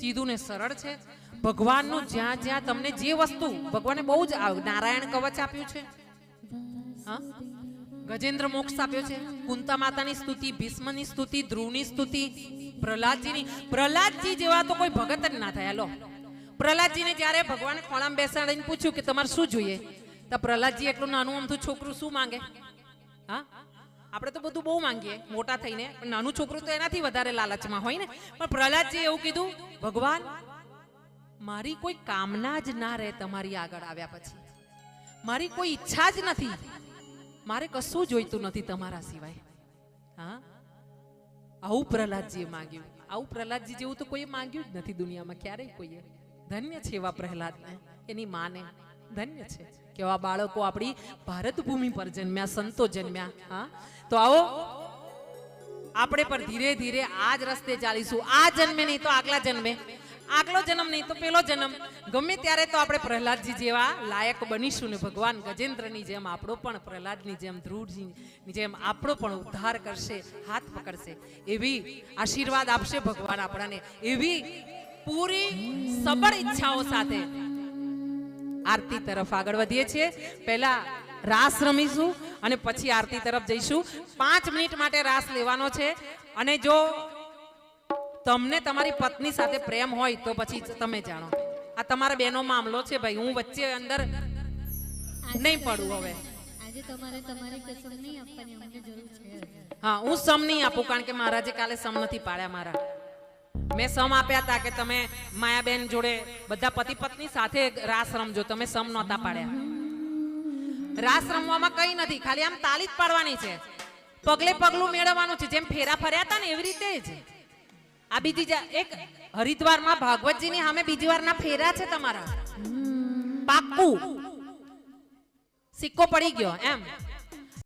સીધું ને સરળ છે. ભગવાનનું જ્યાં જ્યાં તમને જે વસ્તુ, ભગવાને બહુ જ નારાયણ કવચ આપ્યું છે. હા? ગજેન્દ્ર મોક્ષ આપ્યો છે. કુંતા માતાની સ્તુતિ, ભીષ્મની સ્તુતિ, ધ્રુવની સ્તુતિ, પ્રહલાદજીની. પ્રહલાદજી જેવા તો કોઈ ભગત જ ના થયા, લો. પ્રહલાદજીને જ્યારે ભગવાન ખોળામાં બેસાડીને પૂછ્યું કે તમારે શું જોઈએ? તો પ્રહલાદજી એટલું નાનું અમથું છોકરું શું માંગે? હા? આપણે તો બધું બહુ માંગીએ, મોટા થઈને. નાનું છોકરું તો એનાથી વધારે લાલચમાં હોય ને. પણ પ્રહલાદજી એવું કીધું, ભગવાન, મારી કોઈ કામના જ ના રહે તમારી આગળ આવ્યા પછી. મારી કોઈ ઈચ્છા જ નથી. મારે કશું જોઈતું નથી તમારા સિવાય. હા? આવું પ્રહલાદજીએ માંગ્યું. આવું પ્રહલાદજી જેવું તો કોઈએ માંગ્યું જ નથી દુનિયામાં ક્યારેય કોઈએ. ધન્ય છે એવા પ્રહલાદને, એની માને. ધન્ય છે. કેવા બાળકો આપણી ભારત ભૂમિ પર જન્મ્યા, સંતો જન્મ્યા, હા? તો આવો. આપણે પણ ધીરે ધીરે આ જ રસ્તે ચાલીશું. આ જન્મે નહીં તો આગલા જન્મે. આગલો જન્મ નહીં તો પેલો જન્મ. ગમે ત્યારે તો આપણે પ્રહલાદજી જેવા લાયક બનીશું ને ભગવાન ગજેન્દ્રની જેમ આપણો પણ પ્રહલાદની જેમ, ધ્રુવજીની જેમ આપણો પણ ઉદ્ધાર કરશે, હાથ પકડશે. એવી આશીર્વાદ આપશે ભગવાન આપણાને. એવી પૂરી સબળ ઈચ્છાઓ સાથે આરતી તરફ આગળ વધીએ છીએ. પહેલા રાસ રમીશું અને પછી આરતી તરફ જઈશું. પાંચ મિનિટ માટે રાસ લેવાનો છે. અને જો તમને તમારી પત્ની સાથે પ્રેમ હોય તો પછી તમે જાણો. આ તમારા બેનો મામલો છે ભાઈ. હું વચ્ચે અંદર નહીં પડું હવે. હા હું સમ નહીં આપું કારણ કે મહારાજે કાલે સમ નથી પાડ્યા મારા. મેં સમ આપ્યા હતા કે તમે માયાબેન જોડે બધા પતિ પત્ની સાથે રાસ રમજો. તમે સમ નહોતા પાડ્યા. રાસ રમવામાં કઈ નથી, ખાલી આમ તાલી જ પાડવાની છે. પગલે પગલું મેળવવાનું છે, જેમ ફેરા ફર્યા હતા ને એવી રીતે જ. આ બીજી એક હરિદ્વારમાં ભાગવતજીની સામે બીજી વારના ફેરા છે તમારા. પાક્કું. સિક્કો પડી ગયો, એમ.